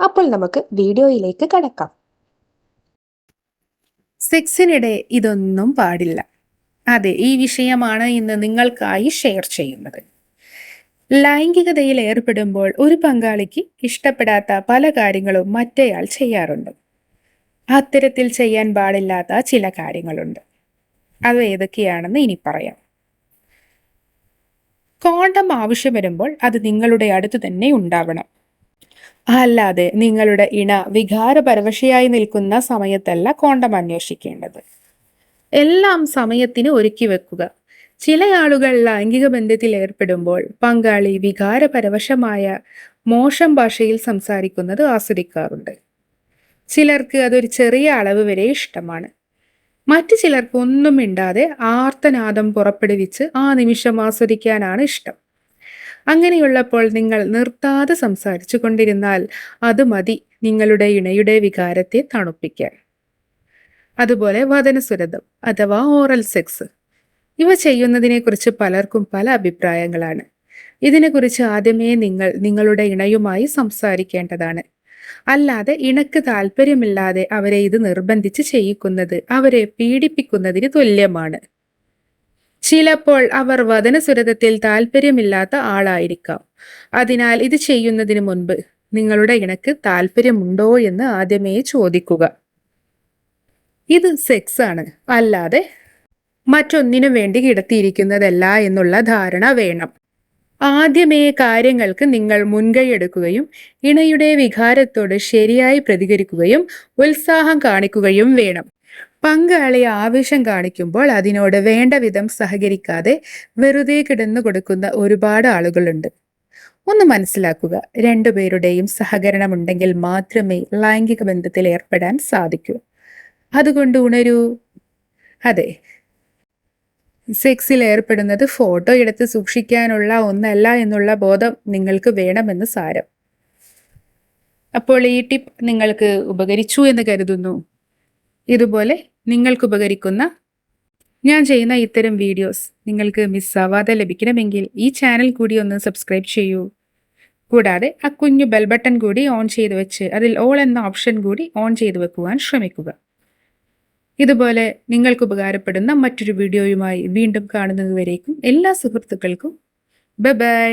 അപ്പോൾ നമുക്ക് വീഡിയോയിലേക്ക് കടക്കാം. സെക്സിനിടെ ഇതൊന്നും പാടില്ല. അതെ ഈ വിഷയമാണ് ഇന്ന് നിങ്ങൾക്കായി ഷെയർ ചെയ്യുന്നത്. ലൈംഗികതയിൽ ഏർപ്പെടുമ്പോൾ ഒരു പങ്കാളിക്ക് ഇഷ്ടപ്പെടാത്ത പല കാര്യങ്ങളും മറ്റേയാൾ ചെയ്യാറുണ്ട്. അത്തരത്തിൽ ചെയ്യാൻ പാടില്ലാത്ത ചില കാര്യങ്ങളുണ്ട്. അത് ഏതൊക്കെയാണെന്ന് ഇനി പറയാം. കോണ്ടം ആവശ്യം വരുമ്പോൾ അത് നിങ്ങളുടെ അടുത്ത് തന്നെ ഉണ്ടാവണം. അല്ലാതെ നിങ്ങളുടെ ഇണ വികാരപരവശയായി നിൽക്കുന്ന സമയത്തല്ല കോണ്ടം അന്വേഷിക്കേണ്ടത്. എല്ലാം സമയത്തിന് ഒരുക്കി വെക്കുക. ചില ആളുകൾ ലൈംഗിക ബന്ധത്തിൽ ഏർപ്പെടുമ്പോൾ പങ്കാളി വികാരപരവശമായ മോശം ഭാഷയിൽ സംസാരിക്കുന്നത് ആസ്വദിക്കാറുണ്ട്. ചിലർക്ക് അതൊരു ചെറിയ അളവ് വരെ ഇഷ്ടമാണ്. മറ്റു ചിലർക്ക് ഒന്നും മിണ്ടാതെ ആർത്തനാദം പുറപ്പെടുവിച്ച് ആ നിമിഷം ആസ്വദിക്കാനാണ് ഇഷ്ടം. അങ്ങനെയുള്ളപ്പോൾ നിങ്ങൾ നിർത്താതെ സംസാരിച്ചു കൊണ്ടിരുന്നാൽ അത് മതി നിങ്ങളുടെ ഇണയുടെ വികാരത്തെ തണുപ്പിക്കാൻ. അതുപോലെ വദനസുരതം അഥവാ ഓറൽ സെക്സ്. ഇവ ചെയ്യുന്നതിനെക്കുറിച്ച് പലർക്കും പല അഭിപ്രായങ്ങളാണ്. ഇതിനെക്കുറിച്ച് ആദ്യമേ നിങ്ങൾ നിങ്ങളുടെ ഇണയുമായി സംസാരിക്കേണ്ടതാണ്. അല്ലാതെ ഇണക്ക് താല്പര്യമില്ലാതെ അവരെ ഇത് നിർബന്ധിച്ച് ചെയ്യിക്കുന്നത് അവരെ പീഡിപ്പിക്കുന്നതിന് തുല്യമാണ്. ചിലപ്പോൾ അവർ വദനസുരതത്തിൽ താല്പര്യമില്ലാത്ത ആളായിരിക്കാം. അതിനാൽ ഇത് ചെയ്യുന്നതിന് മുൻപ് നിങ്ങളുടെ ഇണക്ക് താല്പര്യമുണ്ടോ എന്ന് ആദ്യമേ ചോദിക്കുക. ഇത് സെക്സ് ആണ്. അല്ലാതെ മറ്റൊന്നിനു വേണ്ടി കിടത്തിയിരിക്കുന്നതല്ല എന്നുള്ള ധാരണ വേണം. ആദ്യമേ കാര്യങ്ങൾക്ക് നിങ്ങൾ മുൻകൈയെടുക്കുകയും ഇണയുടെ വികാരത്തോട് ശരിയായി പ്രതികരിക്കുകയും ഉത്സാഹം കാണിക്കുകയും വേണം. പങ്കാളി ആവേശം കാണിക്കുമ്പോൾ അതിനോട് വേണ്ട വിധം സഹകരിക്കാതെ വെറുതെ കിടന്നു കൊടുക്കുന്ന ഒരുപാട് ആളുകളുണ്ട്. ഒന്ന് മനസ്സിലാക്കുക രണ്ടുപേരുടെയും സഹകരണമുണ്ടെങ്കിൽ മാത്രമേ ലൈംഗിക ബന്ധത്തിൽ ഏർപ്പെടാൻ സാധിക്കൂ. അതുകൊണ്ട് ഉണരൂ. അതെ. സെക്സിൽ ഏർപ്പെടുന്നത് ഫോട്ടോ എടുത്ത് സൂക്ഷിക്കാനുള്ള ഒന്നല്ല എന്നുള്ള ബോധം നിങ്ങൾക്ക് വേണമെന്ന് സാരം. അപ്പോൾ ഈ ടിപ്പ് നിങ്ങൾക്ക് ഉപകരിച്ചു എന്ന് കരുതുന്നു. ഇതുപോലെ നിങ്ങൾക്ക് ഉപകരിക്കുന്ന ഞാൻ ചെയ്യുന്ന ഇത്തരം വീഡിയോസ് നിങ്ങൾക്ക് മിസ്സാവാതെ ലഭിക്കണമെങ്കിൽ ഈ ചാനൽ കൂടി ഒന്ന് സബ്സ്ക്രൈബ് ചെയ്യൂ. കൂടാതെ ആ കുഞ്ഞു ബെൽ ബട്ടൺ കൂടി ഓൺ ചെയ്ത് വെച്ച് അതിൽ ഓൾ എന്ന ഓപ്ഷൻ കൂടി ഓൺ ചെയ്ത് വെക്കുവാൻ ശ്രമിക്കുക. ഇതുപോലെ നിങ്ങൾക്ക് ഉപകാരപ്പെടുന്ന മറ്റൊരു വീഡിയോയുമായി വീണ്ടും കാണുന്നതുവരേക്കും എല്ലാ സുഹൃത്തുക്കൾക്കും ബൈ ബൈ